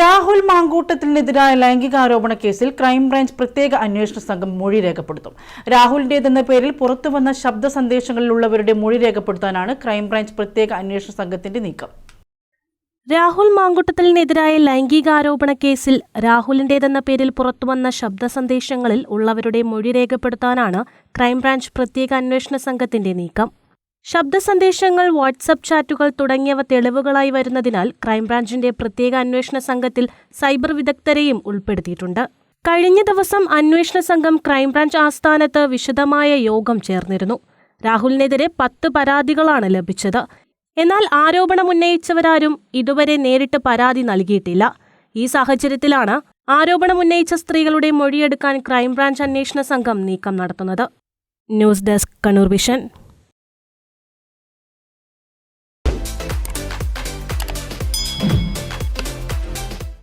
രാഹുൽ മാങ്കൂട്ടത്തിനെതിരായ ലൈംഗികാരോപണ കേസിൽ ക്രൈംബ്രാഞ്ച് പ്രത്യേക അന്വേഷണ സംഘം മൊഴി രേഖപ്പെടുത്തും. രാഹുലിന്റേതെന്ന പേരിൽ പുറത്തുവന്ന ശബ്ദ സന്ദേശങ്ങളിലുള്ളവരുടെ മൊഴി രേഖപ്പെടുത്താനാണ് ക്രൈംബ്രാഞ്ച് പ്രത്യേക അന്വേഷണ സംഘത്തിന്റെ നീക്കം. രാഹുൽ മാങ്കുട്ടത്തലിനെതിരായ ലൈംഗികാരോപണ കേസിൽ രാഹുലിന്റേതെന്ന പേരിൽ പുറത്തുവന്ന ശബ്ദ സന്ദേശങ്ങളിൽ ഉള്ളവരുടെ മൊഴി രേഖപ്പെടുത്താനാണ് ക്രൈംബ്രാഞ്ച് പ്രത്യേക അന്വേഷണ സംഘത്തിന്റെ നീക്കം. ശബ്ദ സന്ദേശങ്ങൾ വാട്സപ്പ് ചാറ്റുകൾ തുടങ്ങിയവ തെളിവുകളായി വരുന്നതിനാൽ ക്രൈംബ്രാഞ്ചിന്റെ പ്രത്യേക അന്വേഷണ സംഘത്തിൽ സൈബർ വിദഗ്ധരെയും ഉൾപ്പെടുത്തിയിട്ടുണ്ട്. കഴിഞ്ഞ ദിവസം അന്വേഷണ സംഘം ക്രൈംബ്രാഞ്ച് ആസ്ഥാനത്ത് വിശദമായ യോഗം ചേർന്നിരുന്നു. രാഹുലിനെതിരെ പത്ത് പരാതികളാണ് ലഭിച്ചത്. എന്നാൽ ആരോപണമുന്നയിച്ചവരാരും ഇതുവരെ നേരിട്ട് പരാതി നൽകിയിട്ടില്ല. ഈ സാഹചര്യത്തിലാണ് ആരോപണമുന്നയിച്ച സ്ത്രീകളുടെ മൊഴിയെടുക്കാൻ ക്രൈംബ്രാഞ്ച് അന്വേഷണ സംഘം നീക്കം നടത്തുന്നത്. News desk Kannur vision.